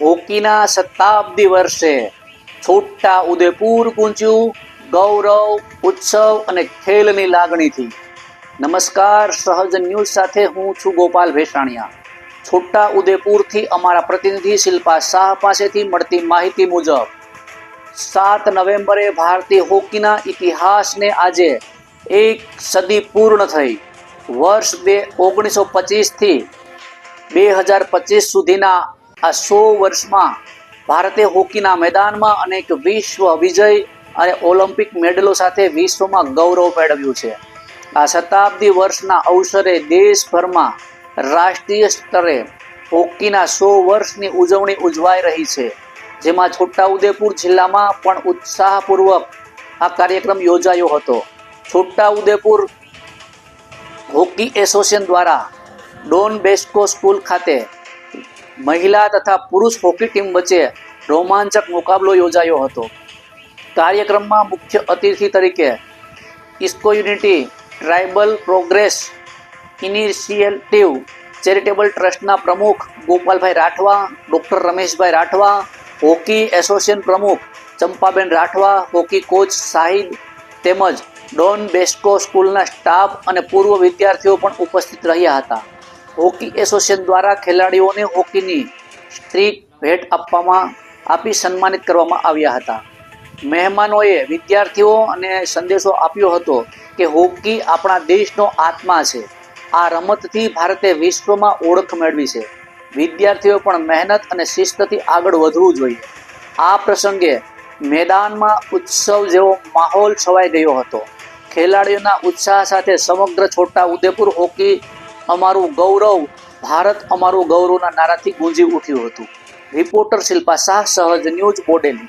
હોકીના શતાબ્દી વર્ષે છોટા ઉદેપુર ગુંજ્યું ગૌરવ, ઉત્સવ અને ખેલની લાગણીથી. નમસ્કાર, સહજ ન્યૂઝ સાથે હું છું ગોપાલ ભેસાણિયા. છોટા ઉદેપુરથી અમારા પ્રતિનિધિ શિલ્પા શાહ પાસેથી મળતી માહિતી મુજબ, સાત નવેમ્બરે ભારતીય હોકીના ઇતિહાસને આજે એક સદી પૂર્ણ થઈ. વર્ષ બે ઓગણીસો પચીસથી બે હજાર પચીસ સુધીના આ સો વર્ષમાં ભારતે હોકીના મેદાનમાં અનેક વિશ્વ વિજય અને ઓલિમ્પિક મેડલો સાથે વિશ્વમાં ગૌરવ મેળવ્યું છે. આ શતાબ્દી વર્ષના અવસરે દેશભરમાં રાષ્ટ્રીય સ્તરે હોકીના સો વર્ષની ઉજવણી ઉજવાઈ રહી છે. જેમાં છોટાઉદેપુર જિલ્લામાં પણ ઉત્સાહપૂર્વક આ કાર્યક્રમ યોજાયો હતો. છોટાઉદેપુર હોકી એસોસિએશન દ્વારા ડોન બેસ્કો સ્કૂલ ખાતે મહિલા તથા પુરુષ હોકી ટીમ વચ્ચે રોમાંચક મુકાબલો યોજાયો હતો. કાર્યક્રમમાં મુખ્ય અતિથિ તરીકે Isco unity tribal progress initiative charitable ટ્રસ્ટના પ્રમુખ Gopalbhai Rathwa, doctor Rameshbhai Rathwa, hockey association પ્રમુખ ચંપાબેન રાઠવા, હોકી કોચ શાહિદ તેમજ ડોન બેસ્કો સ્કૂલના સ્ટાફ અને પૂર્વ વિદ્યાર્થીઓ પણ ઉપસ્થિત રહ્યા હતા. હોકી એસોસિએશન દ્વારા ખેલાડીઓને હોકીની સ્ત્રી ભેટ આપવામાં આપી સન્માનિત કરવામાં આવ્યા હતા. મહેમાનોએ વિદ્યાર્થીઓ અને સંદેશો આપ્યો હતો કે હોકી આપણા દેશનો આત્મા છે. આ રમતથી ભારતે વિશ્વમાં ઓળખ મેળવી છે. વિદ્યાર્થીઓ પણ મહેનત અને શિસ્તથી આગળ વધવું જોઈએ. આ પ્રસંગે મેદાનમાં ઉત્સવ જેવો માહોલ છવાઈ ગયો હતો. ખેલાડીઓના ઉત્સાહ સાથે સમગ્ર છોટા ઉદેપુર હોકી અમારું ગૌરવ, ભારત અમારું ગૌરવના નારાથી ગુંજી ઉઠ્યું હતું. રિપોર્ટર શિલ્પા શાહ, સહજ ન્યૂઝ બોડેલી.